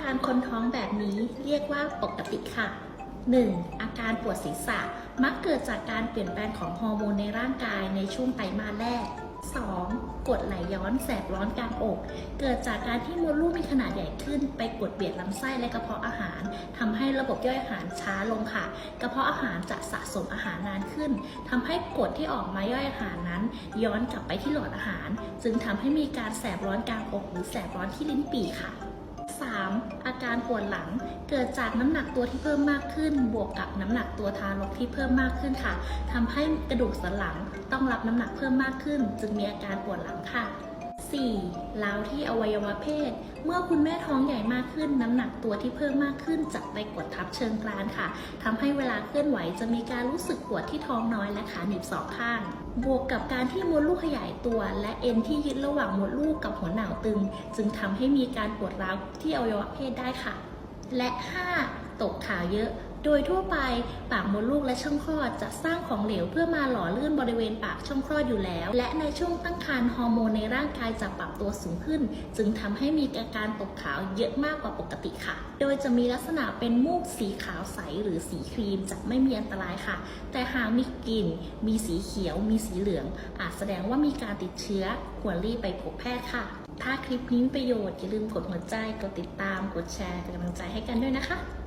การคนท้องแบบนี้เรียกว่าปกติค่ะ 1. อาการปวดศีรษะมักเกิดจากการเปลี่ยนแปลงของฮอร์โมนในร่างกายในช่วงไตรมาสแรก 2. กดไหลย้อนแสบร้อนกลางอก เกิดจากการที่มดลูกมีขนาดใหญ่ขึ้น ไปกดเบียดลำไส้และกระเพาะอาหารทำให้ระบบย่อยอาหารช้าลงค่ะ กระเพาะอาหารจะสะสมอาหารนานขึ้นทำให้กดที่ออกมาย่อยอาหารนั้น ย้อนกลับไปที่หลอดอาหาร จึงทำให้มีการแสบร้อนกลางอก หรือแสบร้อนที่ลิ้นปี่ค่ะ 3. อาการปวดหลังเกิดจากน้ำหนักตัวที่เพิ่มมากขึ้น บวกกับน้ำหนักตัวทารกที่เพิ่มมากขึ้นค่ะทำให้กระดูกสันหลังต้องรับน้ำหนักเพิ่มมากขึ้น จึงมีอาการปวดหลังค่ะ 4. ล้าวที่อวัยวะเพศ เมื่อคุณแม่ท้องใหญ่มากขึ้น น้ำหนักตัวที่เพิ่มมากขึ้นจะไปกดทับเชิงกรานค่ะทำให้เวลาเคลื่อนไหวจะมีการรู้สึกปวดที่ท้องน้อยและขาหนีบสองข้าง บวกกับการที่มดลูกขยายตัว และเอ็นที่ยึดระหว่างมดลูกกับหัวหนาวตึง จึงทำให้มีการปวดร้าวที่อวัยวะเพศได้ค่ะ และ 5. ตกขาวเยอะ โดยทั่วไปปากมดลูกและช่องคลอดจะสร้างของเหลวเพื่อมาหล่อลื่นบริเวณปากช่องคลอดอยู่แล้ว และในช่วงตั้งครรภ์ฮอร์โมนในร่างกายจะปรับตัวสูงขึ้น จึงทำให้มีอาการตกขาวเยอะมากกว่าปกติค่ะ โดยจะมีลักษณะเป็นมูกสีขาวใสหรือสีครีมจะไม่มีอันตรายค่ะ แต่หากมีกลิ่น มีสีเขียว มีสีเหลือง อาจแสดงว่ามีการติดเชื้อควรรีบไปพบแพทย์ค่ะ ถ้าคลิปนี้มีประโยชน์อย่าลืมกดหัวใจ กดติดตาม กดแชร์เป็นกำลังใจให้กันด้วยนะคะ